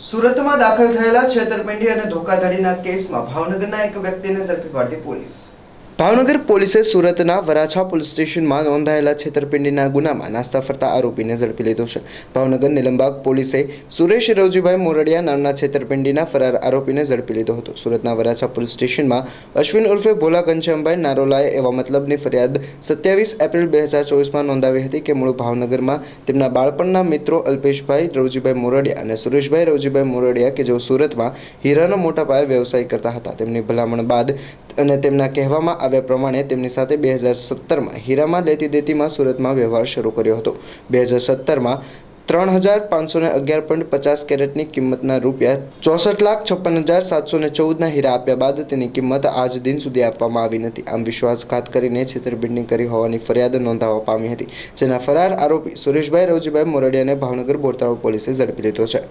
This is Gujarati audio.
સુરતમાં દાખલ થયેલા છેતરપિંડી અને ધોકાધડીના કેસમાં ભાવનગરના એક વ્યક્તિને ઝડપી પાડતી પોલીસ. ભાવનગર પોલીસે સુરતના વરાછા પોલીસ સ્ટેશનમાં નોંધાયેલા છેતરપિંડીના ગુનામાં નાસ્તા ફરતા આરોપીને ઝડપી લીધો છે. ભાવનગર નિલંબાગ પોલીસે સુરેશ રવજીભાઈ મોરડિયા નામના છેતરપિંડીના ફરાર આરોપીને ઝડપી લીધો હતો. સુરતના વરાછા પોલીસ સ્ટેશનમાં અશ્વિન ઉર્ફે ભોલા ઘનશ્યામભાઈ નારોલાએ એવા મતલબની ફરિયાદ સત્યાવીસ એપ્રિલ બે હજાર ચોવીસમાં નોંધાવી હતી કે મૂળ ભાવનગરમાં તેમના બાળપણના મિત્રો અલ્પેશભાઈ રવજીભાઈ મોરડિયા અને સુરેશભાઈ રવજીભાઈ મોરડિયા કે જેઓ સુરતમાં હીરાનો મોટા પાયે વ્યવસાય કરતા હતા. તેમની ભલામણ બાદ અને તેમના કહેવામાં આવ્યા પ્રમાણે તેમની સાથે બે હજાર સત્તરમાં હીરામાં લેતી દેતીમાં સુરતમાં વ્યવહાર શરૂ કર્યો હતો. બે હજાર સત્તરમાં ત્રણ હજાર પાંચસો ને અગિયાર પોઈન્ટ પચાસ કેરેટની કિંમતના રૂપિયા ચોસઠ લાખ છપ્પન હજાર સાતસો ને ચૌદના હીરા આપ્યા બાદ તેની કિંમત આજ દિન સુધી આપવામાં આવી નથી. આમ વિશ્વાસઘાત કરીને છેતરપિંડી કરી હોવાની ફરિયાદ નોંધાવવા પામી હતી, જેના ફરાર આરોપી સુરેશભાઈ રવજીભાઈ મોરડિયાને ભાવનગર બોરતાળો પોલીસે ઝડપી લીધો છે.